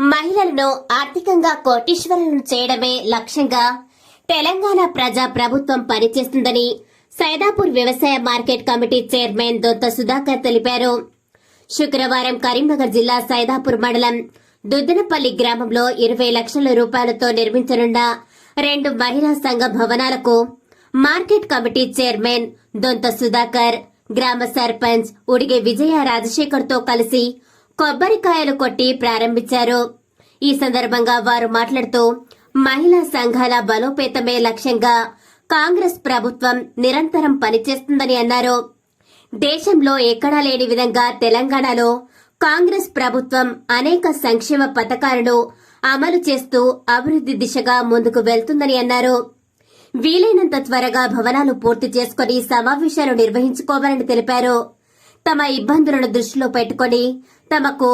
మహిళలను ఆర్థికంగా కోటీశ్వరులను చేయడమే లక్ష్యంగా తెలంగాణ ప్రజా ప్రభుత్వం పనిచేస్తుందని సైదాపూర్ వ్యవసాయ market committee chairman Donta Sudhakar తెలిపారు. శుక్రవారం కరీంనగర్ జిల్లా సైదాపూర్ మండలం దుద్దనపల్లి గ్రామంలో ఇరవై లక్షల రూపాయలతో నిర్మించనున్న రెండు మహిళా సంఘ భవనాలకు market committee chairman Donta Sudhakar గ్రామ సర్పంచ్ ఉడిగే విజయ రాజశేఖర్తో కలిసి కొబ్బరికాయలు కొట్టి ప్రారంభించారు. ఈ సందర్భంగా వారు మాట్లాడుతూ మహిళా సంఘాల బలోపేతమే లక్ష్యంగా కాంగ్రెస్ ప్రభుత్వం నిరంతరం పనిచేస్తుందని అన్నారు. దేశంలో ఎక్కడా లేని విధంగా తెలంగాణలో కాంగ్రెస్ ప్రభుత్వం అనేక సంక్షేమ పథకాలను అమలు చేస్తూ అభివృద్ది దిశగా ముందుకు వెళ్తుందని అన్నారు. వీలైనంత త్వరగా భవనాలు పూర్తి చేసుకుని సమావేశాలు నిర్వహించుకోవాలని తెలిపారు. తమ ఇబ్బందులను దృష్టిలో పెట్టుకుని తమకు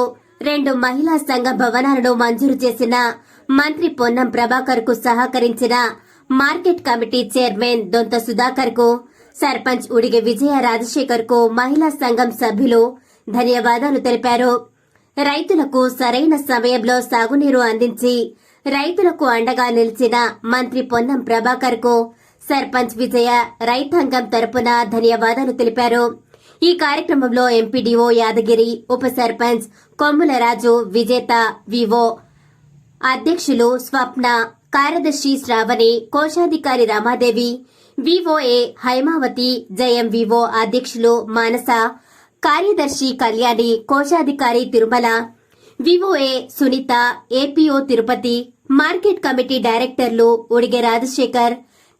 రెండు మహిళా సంఘ భవనాలను మంజూరు చేసిన మంత్రి పొన్నం ప్రభాకర్కు సహకరించిన మార్కెట్ కమిటీ చైర్మన్ దొంత సుధాకర్కు సర్పంచ్ ఉడిగి విజయ రాజశేఖర్కు మహిళా సంఘం సభ్యులు ధన్యవాదాలు తెలిపారు. రైతులకు సరైన సమయంలో సాగునీరు అందించి రైతులకు అండగా నిలిచిన మంత్రి పొన్నం ప్రభాకర్కు సర్పంచ్ విజయ రైతాంగం తరపున ధన్యవాదాలు తెలిపారు. ఈ కార్యక్రమంలో ఎంపీడీఓ యాదగిరి ఉప సర్పంచ్ కొమ్ముల రాజు విజేత వివో అధ్యక్షులు స్వప్న కార్యదర్శి శ్రావణి కోశాధికారి రమాదేవి వివోఏ హైమావతి జయం వివో అధ్యక్షులు మానస కార్యదర్శి కళ్యాణి కోశాధికారి Tirumala VOA Sunitha APO Tirupati market committee డైరెక్టర్లు ఉడిగే రాజశేఖర్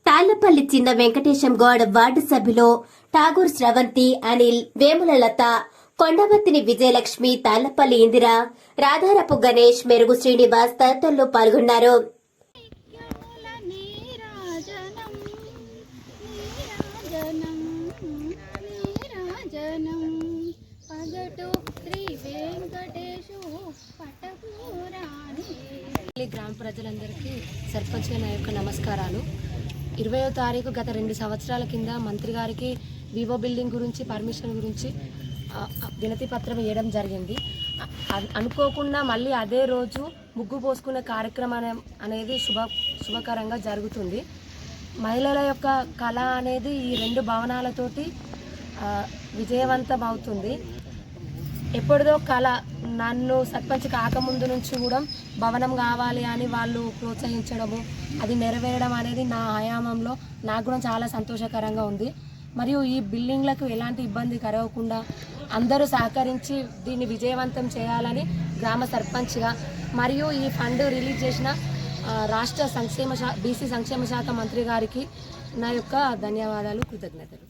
తాళ్ళపల్లి చిన్న వెంకటేశం గౌడ్ వార్డు సభ్యులు ఠాగూర్ శ్రవంతి అనిల్ వేముల లత కొండవత్తిని విజయలక్ష్మి తాళ్ళపల్లి ఇందిర రాధారపు గణేష్ మెరుగు శ్రీనివాస్ తదితరులు పాల్గొన్నారు. గ్రామ ప్రజలందరికీ సర్పంచ్గా నా యొక్క నమస్కారాలు. ఇరవయో తారీఖు గత రెండు సంవత్సరాల కింద మంత్రి గారికి వివో బిల్డింగ్ గురించి పర్మిషన్ గురించి వినతి పత్రం వేయడం జరిగింది. అనుకోకుండా మళ్ళీ అదే రోజు ముగ్గు పోసుకునే కార్యక్రమం అనేది శుభ శుభకరంగా జరుగుతుంది. మహిళల యొక్క కళ అనేది ఈ రెండు భవనాలతోటి విజయవంతం అవుతుంది. ఎప్పుడుదో కళ నన్ను సర్పంచ్ కాకముందు నుంచి కూడా భవనం కావాలి అని వాళ్ళు ప్రోత్సహించడము అది నెరవేరడం అనేది నా ఆయామంలో నాకు కూడా చాలా సంతోషకరంగా ఉంది. మరియు ఈ బిల్డింగ్లకు ఎలాంటి ఇబ్బంది కలగకుండా అందరూ సహకరించి దీన్ని విజయవంతం చేయాలని గ్రామ సర్పంచ్గా మరియు ఈ ఫండ్ రిలీజ్ చేసిన రాష్ట్ర సంక్షేమ శా బీసీ సంక్షేమ శాఖ మంత్రి గారికి నా యొక్క ధన్యవాదాలు కృతజ్ఞతలు.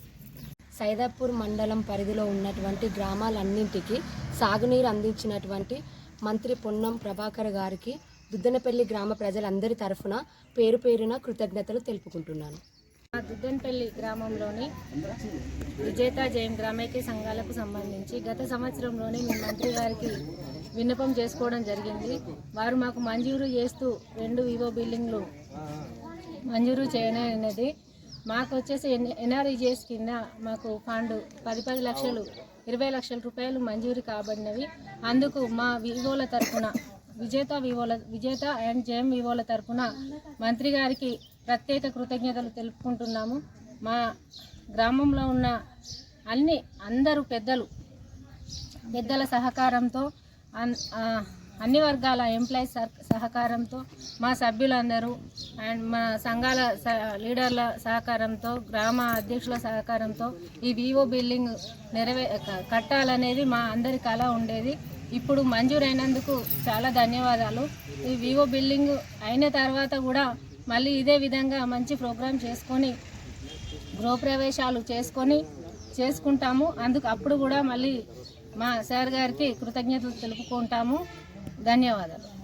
సైదాపూర్ మండలం పరిధిలో ఉన్నటువంటి గ్రామాలన్నింటికి సాగునీరు అందించినటువంటి మంత్రి పొన్నం ప్రభాకర్ గారికి దుద్దనపల్లి గ్రామ ప్రజలందరి తరఫున పేరు పేరున కృతజ్ఞతలు తెలుపుకుంటున్నాను. దుద్దన్పల్లి గ్రామంలోని విజేత జయం గ్రామైక్య సంఘాలకు సంబంధించి గత సంవత్సరంలోనే మీ మంత్రి గారికి విన్నపం చేసుకోవడం జరిగింది. వారు మాకు మంజూరు చేస్తూ రెండు వివో బిల్డింగ్లు మంజూరు చేయనది మాకు వచ్చేసి ఎన్ఆర్ఈజిఎస్ కింద మాకు ఫండ్ పది పది లక్షలు ఇరవై లక్షల రూపాయలు మంజూరు కాబడినవి. అందుకు మా వివోల తరఫున విజేత వివోల విజేత అండ్ జయం వివోల తరఫున మంత్రి గారికి ప్రత్యేక కృతజ్ఞతలు తెలుపుకుంటున్నాము. మా గ్రామంలో ఉన్న అన్ని అందరూ పెద్దలు పెద్దల సహకారంతో అన్- అన్ని వర్గాల ఎంప్లాయీస్ సహ- సహకారంతో మా సభ్యులందరూ అండ్ మా సంఘాల లీడర్ల సహకారంతో గ్రామ అధ్యక్షుల సహకారంతో ఈ వివో బిల్డింగ్ నెరవే కట్టాలనేది మా అందరి కళ ఉండేది. ఇప్పుడు మంజూరైనందుకు చాలా ధన్యవాదాలు. ఈ వివో బిల్డింగ్ అయిన తర్వాత కూడా మళ్ళీ ఇదే విధంగా మంచి ప్రోగ్రాం చేసుకొని గృహప్రవేశాలు చేసుకొని చేసుకుంటాము. అందుకు అప్పుడు కూడా మళ్ళీ మా సార్ గారికి కృతజ్ఞతలు తెలుపుకుంటాము. ధన్యవాదాలు.